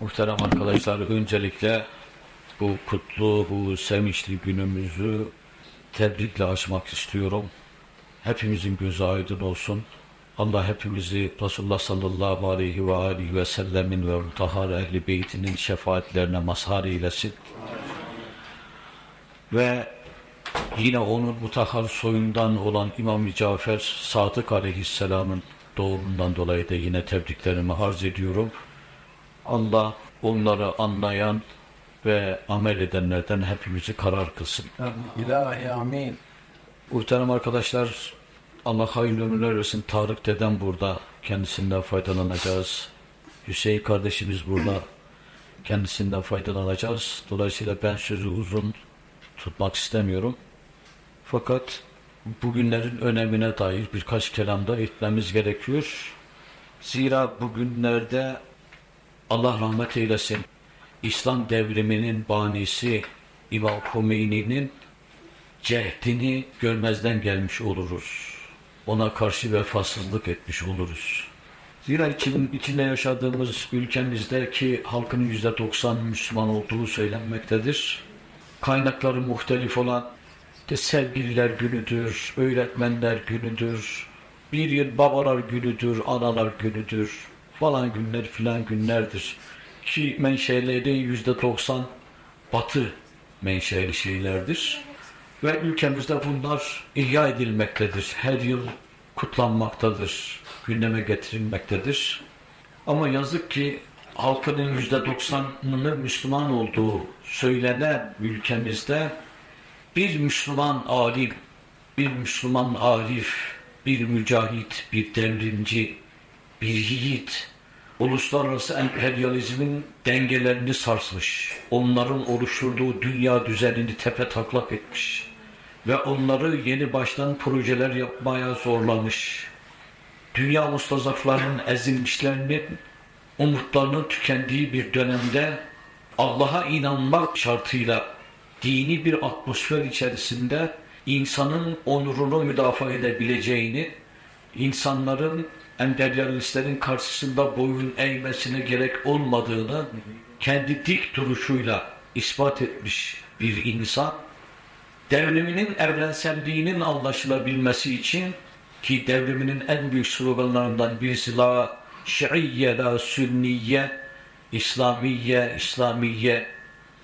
Muhterem arkadaşlar öncelikle bu kutlu, bu sevinçli günümüzü tebrikle açmak istiyorum. Hepimizin gözü aydın olsun. Allah hepimizi Resulullah sallallahu aleyhi ve aleyhi ve sellemin ve mutahhar ehli beytinin şefaatlerine mazhar eylesin. Ve yine onun mutahhar soyundan olan İmam-ı Cafer Sadık aleyhisselamın doğumundan dolayı da yine tebriklerimi arz ediyorum. Allah onları anlayan ve amel edenlerden hepimizi karar kılsın. İlahi amin. Muhterem arkadaşlar, Allah hayırlı ömürler versin. Tarık dedem burada. Kendisinden faydalanacağız. Hüseyin kardeşimiz burada. Kendisinden faydalanacağız. Dolayısıyla ben sözü uzun tutmak istemiyorum. Fakat bugünlerin önemine dair birkaç kelamda etmemiz gerekiyor. Zira bugünlerde Allah rahmet eylesin. İslam devriminin banisi İmam Khomeini'nin cehdini görmezden gelmiş oluruz. Ona karşı vefasızlık etmiş oluruz. Zira için, içinde yaşadığımız ülkemizdeki halkın yüzde doksan Müslüman olduğu söylenmektedir. Kaynakları muhtelif olan de sevgililer günüdür, öğretmenler günüdür, bir yıl babalar günüdür, analar günüdür falan günler filan günlerdir. Ki menşeleri yüzde doksan batı menşeli şeylerdir. Ve ülkemizde bunlar ihya edilmektedir. Her yıl kutlanmaktadır, gündeme getirilmektedir. Ama yazık ki halkının yüzde doksanını Müslüman olduğu söylenen ülkemizde bir Müslüman alim, bir Müslüman arif, bir mücahit, bir devrimci, bir yiğit, uluslararası emperyalizmin dengelerini sarsmış, onların oluşturduğu dünya düzenini tepe taklak etmiş ve onları yeni baştan projeler yapmaya zorlamış. Dünya mustazaflarının ezilmişlerinin umutlarının tükendiği bir dönemde Allah'a inanmak şartıyla dini bir atmosfer içerisinde insanın onurunu müdafaa edebileceğini, insanların emperyalistlerin karşısında boyun eğmesine gerek olmadığını kendi dik duruşuyla ispat etmiş bir insan, devriminin evrenselliğinin anlaşılabilmesi için ki devriminin en büyük sloganlarından birisi la şiiyye la sünniye İslamiye, İslamiye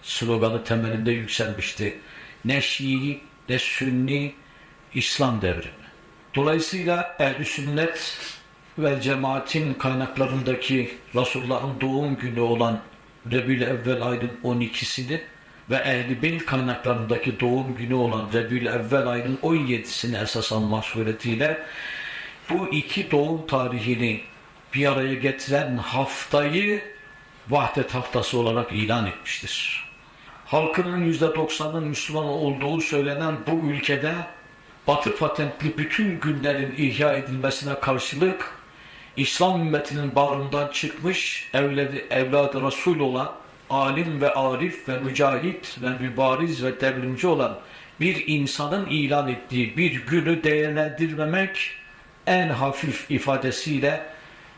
sloganı temelinde yükselmişti. Ne Şii ne Sünni İslam devrimi. Dolayısıyla ehl sünnet ve cemaatin kaynaklarındaki Resulullah'ın doğum günü olan Rebül Evvel ayının 12'sini ve Ehl-i Beyt kaynaklarındaki doğum günü olan Rebül Evvel ayının 17'sini esas almak suretiyle bu iki doğum tarihini bir araya getiren haftayı vahdet haftası olarak ilan etmiştir. Halkının %90'ın Müslüman olduğu söylenen bu ülkede batı patentli bütün günlerin ihya edilmesine karşılık İslam ümmetinin bağrından çıkmış evladı, evladı Resul olan alim ve arif ve mücahit ve mübariz ve devrimci olan bir insanın ilan ettiği bir günü değerlendirmemek en hafif ifadesiyle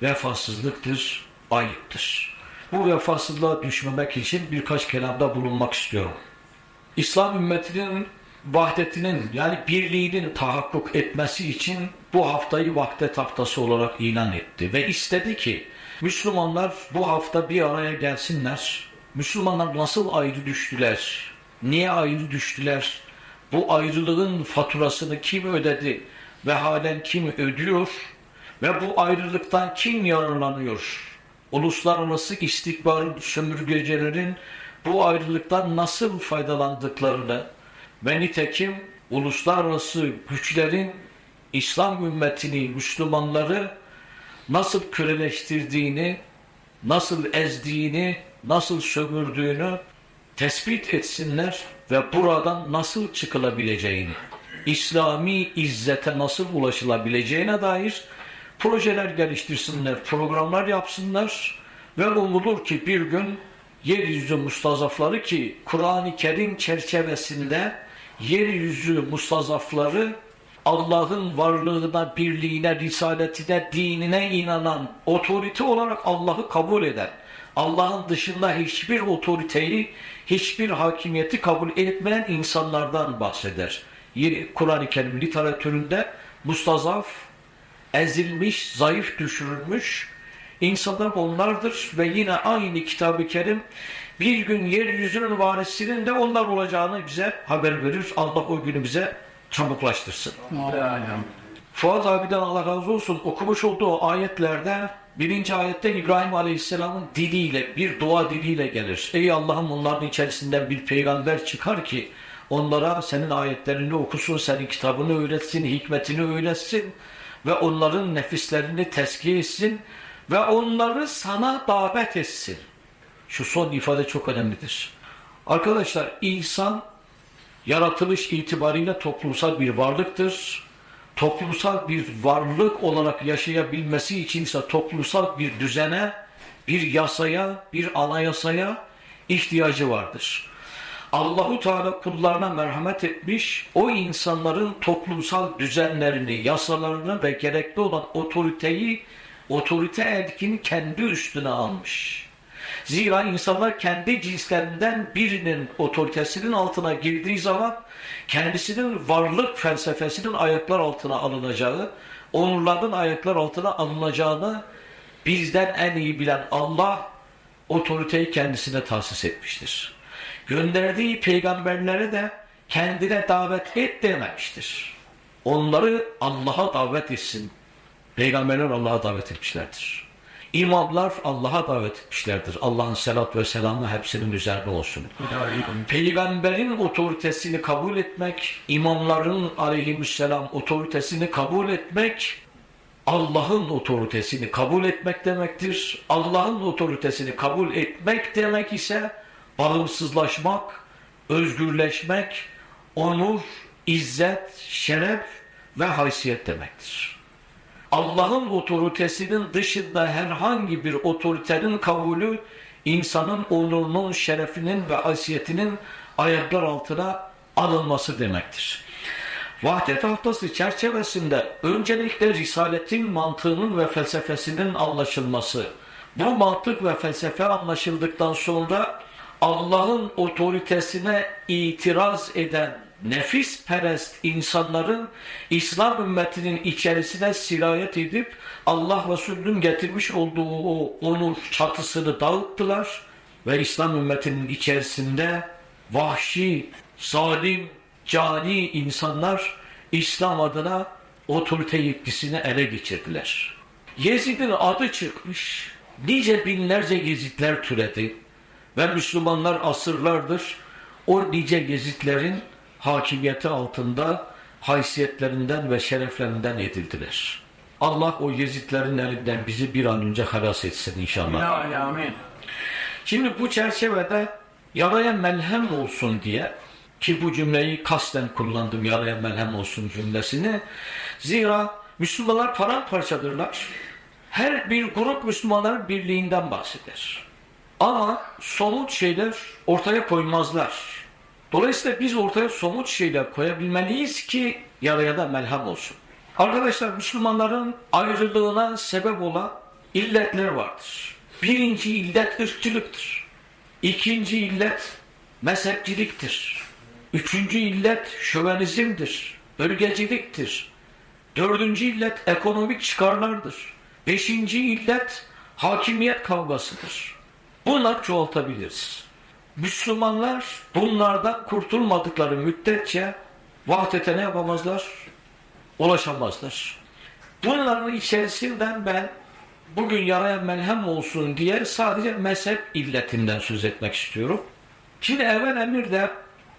vefasızlıktır, ayıptır. Bu vefasızlığa düşmemek için birkaç kelamda bulunmak istiyorum. İslam ümmetinin vahdetinin yani birliğinin tahakkuk etmesi için bu haftayı vahdet haftası olarak ilan etti ve istedi ki Müslümanlar bu hafta bir araya gelsinler. Müslümanlar nasıl ayrı düştüler? Niye ayrı düştüler? Bu ayrılığın faturasını kim ödedi ve halen kim ödüyor? Ve bu ayrılıktan kim yararlanıyor? Uluslararası istikbal sömürgecilerin bu ayrılıktan nasıl faydalandıklarını ve nitekim uluslararası güçlerin İslam ümmetini, Müslümanları nasıl köleleştirdiğini, nasıl ezdiğini, nasıl sömürdüğünü tespit etsinler ve buradan nasıl çıkılabileceğini, İslami izzete nasıl ulaşılabileceğine dair projeler geliştirsinler, programlar yapsınlar ve umulur ki bir gün yeryüzü mustazafları ki Kur'an-ı Kerim çerçevesinde yeryüzü mustazafları Allah'ın varlığına, birliğine, risaletine, dinine inanan, otorite olarak Allah'ı kabul eden, Allah'ın dışında hiçbir otoriteyi, hiçbir hakimiyeti kabul etmeyen insanlardan bahseder. Kur'an-ı Kerim literatüründe mustazaf, ezilmiş, zayıf düşürülmüş insanlar onlardır ve yine aynı kitab-ı kerim bir gün yeryüzünün varisinin de onlar olacağını bize haber verir. Allah o günü bize çabuklaştırsın. Fuat abiden Allah razı olsun okumuş olduğu ayetlerde birinci ayette İbrahim Aleyhisselam'ın diliyle bir dua diliyle gelir. Ey Allah'ım onların içerisinden bir peygamber çıkar ki onlara senin ayetlerini okusun, senin kitabını öğretsin, hikmetini öğretsin ve onların nefislerini teskiye etsin ve onları sana davet etsin. Şu son ifade çok önemlidir. Arkadaşlar insan yaratılış itibariyle toplumsal bir varlıktır. Toplumsal bir varlık olarak yaşayabilmesi için ise toplumsal bir düzene, bir yasaya, bir anayasaya ihtiyacı vardır. Allahu Teala kullarına merhamet etmiş, o insanların toplumsal düzenlerini, yasalarını ve gerekli olan otoriteyi, otorite erkini kendi üstüne almış. Zira insanlar kendi cinslerinden birinin otoritesinin altına girdiği zaman kendisinin varlık felsefesinin ayaklar altına alınacağı, onurların ayaklar altına alınacağını bizden en iyi bilen Allah otoriteyi kendisine tahsis etmiştir. Gönderdiği peygamberlere de kendine davet et dememiştir. Onları Allah'a davet etsin. Peygamberler Allah'a davet etmişlerdir. İmamlar Allah'a davet etmişlerdir. Allah'ın selat ve selamı hepsinin üzerine olsun. Peygamberin otoritesini kabul etmek, imamların aleyhisselam otoritesini kabul etmek, Allah'ın otoritesini kabul etmek demektir. Allah'ın otoritesini kabul etmek demek ise bağımsızlaşmak, özgürleşmek, onur, izzet, şeref ve haysiyet demektir. Allah'ın otoritesinin dışında herhangi bir otoritenin kabulü insanın onurunun, şerefinin ve haysiyetinin ayaklar altına alınması demektir. Vahdet haftası çerçevesinde öncelikle Risaletin mantığının ve felsefesinin anlaşılması. Bu mantık ve felsefe anlaşıldıktan sonra Allah'ın otoritesine itiraz eden nefis perest insanların İslam ümmetinin içerisine sirayet edip Allah Resulü'nün getirmiş olduğu o onur çatısını dağıttılar ve İslam ümmetinin içerisinde vahşi, zalim, cani insanlar İslam adına otorite yetkisini ele geçirdiler. Yezid'in adı çıkmış, nice binlerce Yezidler türedi ve Müslümanlar asırlardır o nice Yezidlerin hakimiyeti altında haysiyetlerinden ve şereflerinden edildiler. Allah o Yezidlerin elinden bizi bir an önce halas etsin inşallah. İlahi amin. Şimdi bu çerçevede yaraya melhem olsun diye ki bu cümleyi kasten kullandım yaraya melhem olsun cümlesini. Zira Müslümanlar paramparçadırlar. Her bir grup Müslümanların birliğinden bahseder. Ama somut şeyler ortaya koymazlar. Dolayısıyla biz ortaya somut şeyler koyabilmeliyiz ki yaraya da melhem olsun. Arkadaşlar Müslümanların ayrılığına sebep olan illetler vardır. Birinci illet ırkçılıktır. İkinci illet mezhepçiliktir. Üçüncü illet şövenizmdir, bölgeciliktir. Dördüncü illet ekonomik çıkarlardır. Beşinci illet hakimiyet kavgasıdır. Bunlar çoğaltabiliriz. Müslümanlar bunlardan kurtulmadıkları müddetçe vahdete ne yapamazlar? Ulaşamazlar. Bunların içerisinden ben bugün yaraya melhem olsun diye sadece mezhep illetinden söz etmek istiyorum. Şimdi evvel emirde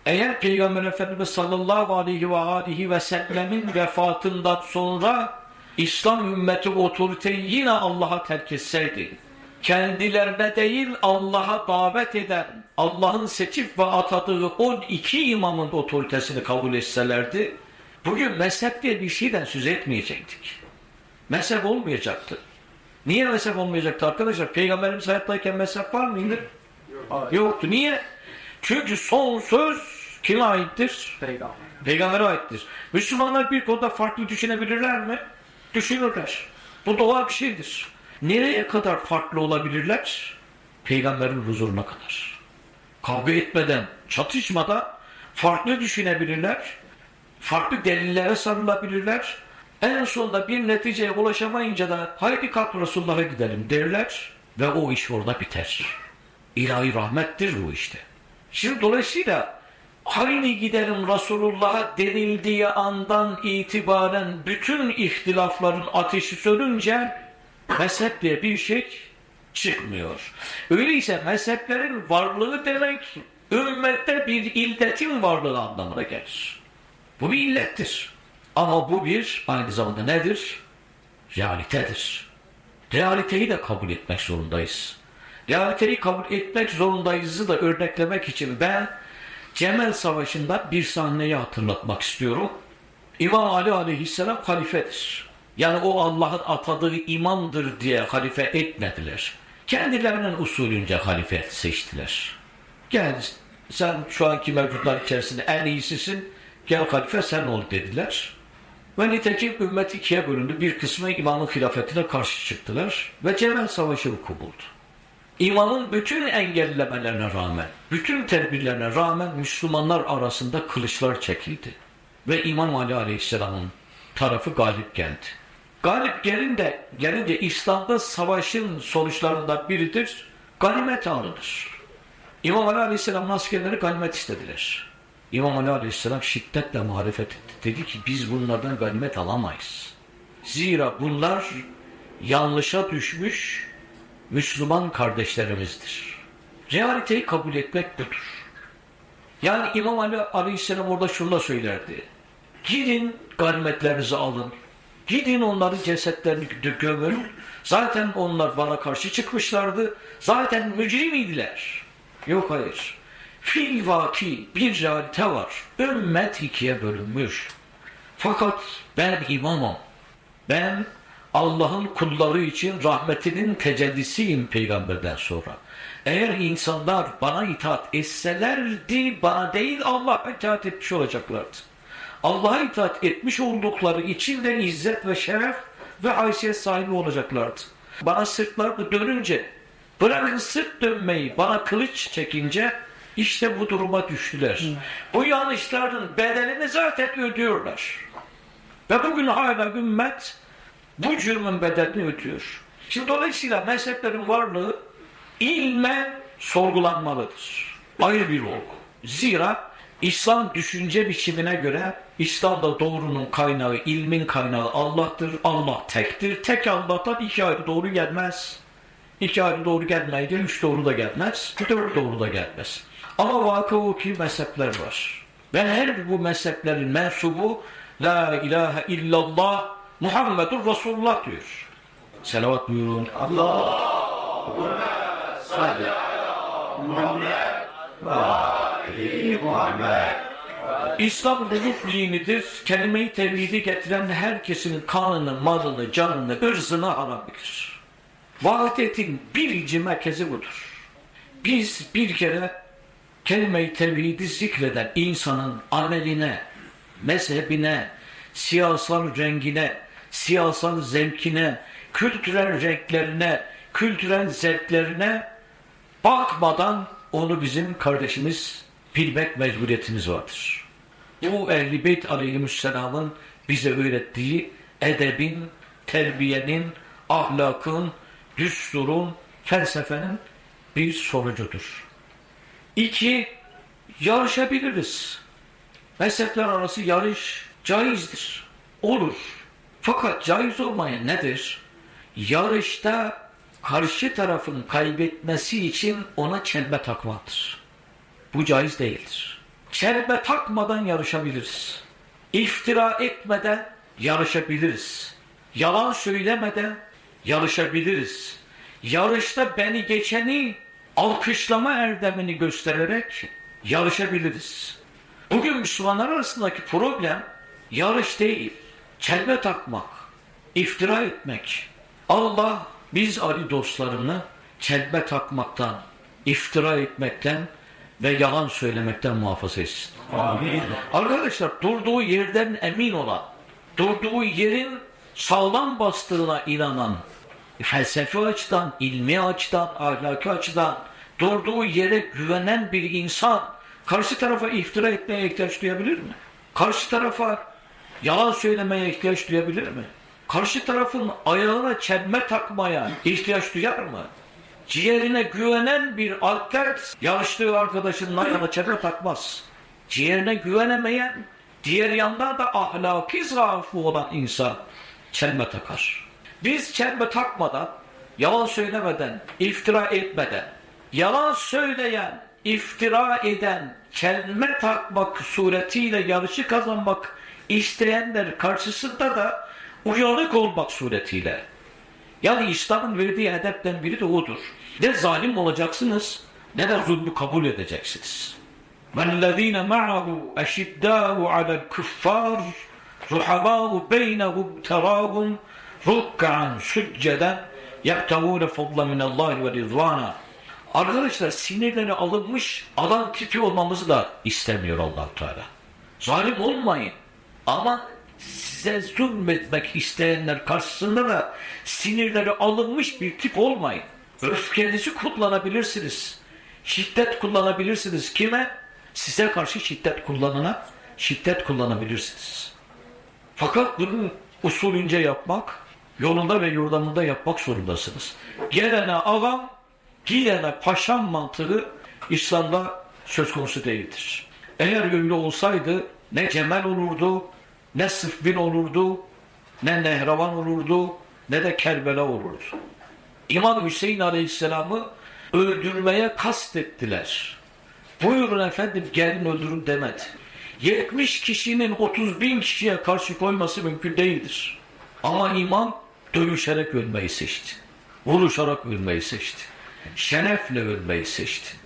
eğer Peygamber Efendimiz sallallahu aleyhi ve aleyhi ve sellemin vefatından sonra İslam ümmeti otoriteyi yine Allah'a terk etseydi, kendilerine değil Allah'a davet eden, Allah'ın seçip ve atadığı 12 imamın otoritesini kabul etselerdi, bugün mezhep diye bir şeyden söz etmeyecektik. Mezhep olmayacaktı. Niye mezhep olmayacaktı arkadaşlar? Peygamberimiz hayattayken mezhep var mıydı? Yoktu. Niye? Çünkü son söz kime aittir? Peygamber. Peygamber'e aittir. Müslümanlar bir konuda farklı düşünebilirler mi? Düşünürler. Bu doğal bir şeydir. Nereye kadar farklı olabilirler? peygamberin huzuruna kadar. Kavga etmeden, çatışmadan farklı düşünebilirler, farklı delillere sarılabilirler. En sonunda bir neticeye ulaşamayınca da haydi kalk Resulullah'a gidelim derler ve o iş orada biter. İlahi rahmettir bu işte. Şimdi dolayısıyla haydi gidelim Resulullah'a denildiği andan itibaren bütün ihtilafların ateşi sönünce mezhep diye bir şey çıkmıyor. Öyleyse mezheplerin varlığı demek ümmette bir illetin varlığı anlamına gelir. Bu bir illettir. Ama bu bir aynı zamanda nedir? Realitedir. Realiteyi de kabul etmek zorundayız. Realiteyi kabul etmek zorundayızı da örneklemek için ben Cemel Savaşı'nda bir sahneyi hatırlatmak istiyorum. İmam Ali aleyhisselam halifedir. Yani o Allah'ın atadığı imamdır diye halife etmediler. Kendilerinin usulünce halife seçtiler. Gel sen şu anki mevcutlar içerisinde en iyisisin. Gel halife sen ol dediler. Ve nitekim ümmet ikiye bölündü. Bir kısmı imamın hilafetine karşı çıktılar. Ve Cemel Savaşı vuku buldu. İmamın bütün engellemelerine rağmen, bütün tedbirlerine rağmen Müslümanlar arasında kılıçlar çekildi. Ve İmam Ali Aleyhisselam'ın tarafı galip geldi. Galip gelince, gelince İslam'da savaşın sonuçlarından biridir, ganimet alınır. İmam Ali Aleyhisselam'ın askerleri ganimet istediler. İmam Ali Aleyhisselam şiddetle muhalefet etti. Dedi ki biz bunlardan ganimet alamayız. Zira bunlar yanlışa düşmüş Müslüman kardeşlerimizdir. Realiteyi kabul etmek budur. Yani İmam Ali Aleyhisselam orada şunu da söylerdi. Gidin ganimetlerinizi alın. Gidin onların cesetlerini gö- gömün. Zaten onlar bana karşı çıkmışlardı. Zaten mücrimiydiler. Yok hayır. Fil vaki bir realite var. Ümmet ikiye bölünmüş. Fakat ben imamım. Ben Allah'ın kulları için rahmetinin tecellisiyim peygamberden sonra. Eğer insanlar bana itaat etselerdi bana değil Allah'a itaat etmiş olacaklardı. Allah'a itaat etmiş oldukları için de izzet ve şeref ve haysiyet sahibi olacaklardı. Bana sırtlarını dönünce, bırakın sırt dönmeyi, bana kılıç çekince işte bu duruma düştüler. Bu yanlışların bedelini zaten ödüyorlar. Ve bugün hala ümmet bu cürmün bedelini ödüyor. Şimdi dolayısıyla mezheplerin varlığı ilmen sorgulanmalıdır. Ayrı bir olgu. Zira İslam düşünce biçimine göre İslam'da doğrunun kaynağı, ilmin kaynağı Allah'tır. Allah tektir. Tek Allah'tan iki ayrı doğru gelmez. İki ayrı doğru gelmeyince üç doğru da gelmez. Dört doğru da gelmez. Ama vakıvuki mezhepler var. Ve her bu mezheplerin mensubu La ilahe illallah Muhammedur Resulullah diyor. Selavat buyurun. İslam hukuk dinidir. Kelime-i tevhidi getiren herkesin kanını, malını, canını, ırzını alabilir. Vahdetin birinci merkezi budur. Biz bir kere kelime-i tevhidi zikreden insanın ameline, mezhebine, siyasal rengine, siyasal zevkine, kültürel renklerine, kültürel zevklerine bakmadan onu bizim kardeşimiz bilmek mecburiyetimiz vardır. Bu Ehl-i Beyt Aleyhisselam'ın bize öğrettiği edebin, terbiyenin, ahlakın, düsturun, felsefenin bir sonucudur. İki, yarışabiliriz. Mezhepler arası yarış caizdir. Olur. Fakat caiz olmayan nedir? Yarışta karşı tarafın kaybetmesi için ona çelme takmaktır. Bu caiz değildir. Çelme takmadan yarışabiliriz. İftira etmeden yarışabiliriz. Yalan söylemeden yarışabiliriz. Yarışta beni geçeni alkışlama erdemini göstererek yarışabiliriz. Bugün Müslümanlar arasındaki problem yarış değil, çelme takmak, iftira etmek. Allah biz Ali dostlarını çelme takmaktan, iftira etmekten ve yalan söylemekten muhafaza etsin. Arkadaşlar durduğu yerden emin olan, durduğu yerin sağlam bastığına inanan, felsefi açıdan, ilmi açıdan, ahlaki açıdan durduğu yere güvenen bir insan karşı tarafa iftira etmeye ihtiyaç duyabilir mi? Karşı tarafa yalan söylemeye ihtiyaç duyabilir mi? Karşı tarafın ayağına çelme takmaya ihtiyaç duyar mı? Ciğerine güvenen bir alter yarıştığı arkadaşının ayağına çelme takmaz. Ciğerine güvenemeyen, diğer yandan da ahlaki zaafı olan insan çelme takar. Biz çelme takmadan, yalan söylemeden, iftira etmeden, yalan söyleyen, iftira eden, çelme takmak suretiyle yarışı kazanmak isteyenler karşısında da uyanık olmak suretiyle. Yani İslam'ın verdiği edepten biri de odur. Ne zalim olacaksınız ne de zulmü kabul edeceksiniz. وَالَّذ۪ينَ مَعَهُ اَشِدَّاهُ عَلَى الْكُفَّارِ رُحَمَاهُ بَيْنَهُمْ تَرَاهُمْ رُكَّعًا سُجَّدًا يَبْتَغُونَ فَضْلًا مِنَ اللّٰهِ وَرِضْوَانًا Arkadaşlar sinirleri alınmış adam tipi olmamızı da istemiyor allah Teala. Zalim olmayın. Ama size zulmetmek isteyenler karşısında da sinirleri alınmış bir tip olmayın. Öfkenizi kullanabilirsiniz. Şiddet kullanabilirsiniz. Kime? Size karşı şiddet kullanana şiddet kullanabilirsiniz. Fakat bunu usulünce yapmak, yolunda ve yordamında yapmak zorundasınız. Gelene ağam, gidene paşam mantığı İslam'da söz konusu değildir. Eğer öyle olsaydı ne Cemal olurdu, ne Sıfbin olurdu, ne Nehravan olurdu, ne de Kerbela olurdu. İmam Hüseyin Aleyhisselam'ı öldürmeye kastettiler. Buyurun efendim gelin öldürün demedi. 70 kişinin 30 bin kişiye karşı koyması mümkün değildir. Ama imam dövüşerek ölmeyi seçti. Vuruşarak ölmeyi seçti. Şerefle ölmeyi seçti.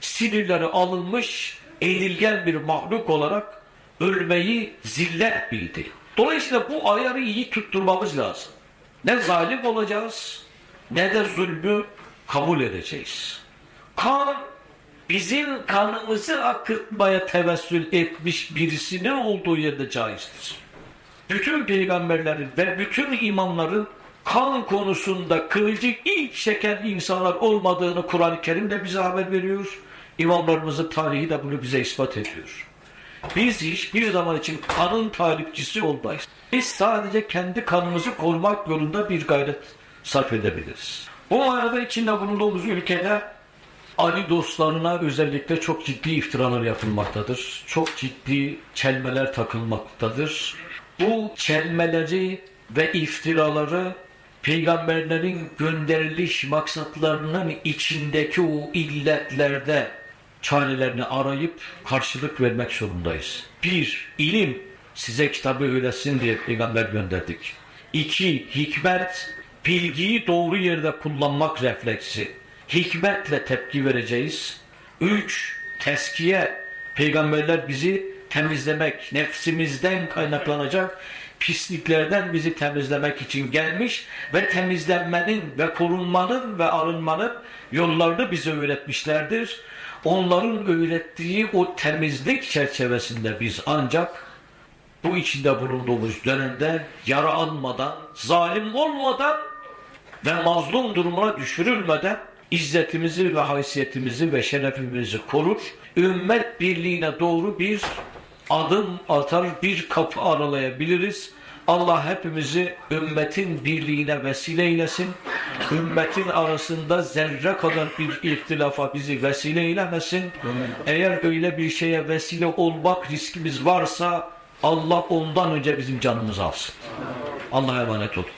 Sinirleri alınmış, eğilgen bir mahluk olarak ölmeyi zillet bildi. Dolayısıyla bu ayarı iyi tutturmamız lazım. Ne zalim olacağız, ne de zulmü kabul edeceğiz. Kan bizim kanımızı akıtmaya tevessül etmiş birisinin olduğu yerde caizdir. Bütün peygamberlerin ve bütün imamların kan konusunda kılıcı ilk çeken insanlar olmadığını Kur'an-ı Kerim de bize haber veriyor. İmamlarımızın tarihi de bunu bize ispat ediyor. Biz hiçbir zaman için kanın talipçisi olmayız. Biz sadece kendi kanımızı korumak yolunda bir gayret sarf edebiliriz. Bu arada içinde bulunduğumuz ülkede Ali dostlarına özellikle çok ciddi iftiralar yapılmaktadır. Çok ciddi çelmeler takılmaktadır. Bu çelmeleri ve iftiraları peygamberlerin gönderiliş maksatlarının içindeki o illetlerde çarelerini arayıp karşılık vermek zorundayız. Bir, ilim. Size kitabı öğretsin diye peygamber gönderdik. İki, hikmet. Bilgiyi doğru yerde kullanmak refleksi. Hikmetle tepki vereceğiz. Üç, teskiye. Peygamberler bizi temizlemek, nefsimizden kaynaklanacak pisliklerden bizi temizlemek için gelmiş ve temizlenmenin ve korunmanın ve arınmanın yollarını bize öğretmişlerdir. Onların öğrettiği o temizlik çerçevesinde biz ancak bu içinde bulunduğumuz dönemde yara almadan, zalim olmadan ve mazlum durumuna düşürülmeden izzetimizi ve haysiyetimizi ve şerefimizi korur. Ümmet birliğine doğru bir adım atar, bir kapı aralayabiliriz. Allah hepimizi ümmetin birliğine vesile eylesin. Ümmetin arasında zerre kadar bir ihtilafa bizi vesile eylemesin. Eğer öyle bir şeye vesile olmak riskimiz varsa Allah ondan önce bizim canımızı alsın. Allah'a emanet olun.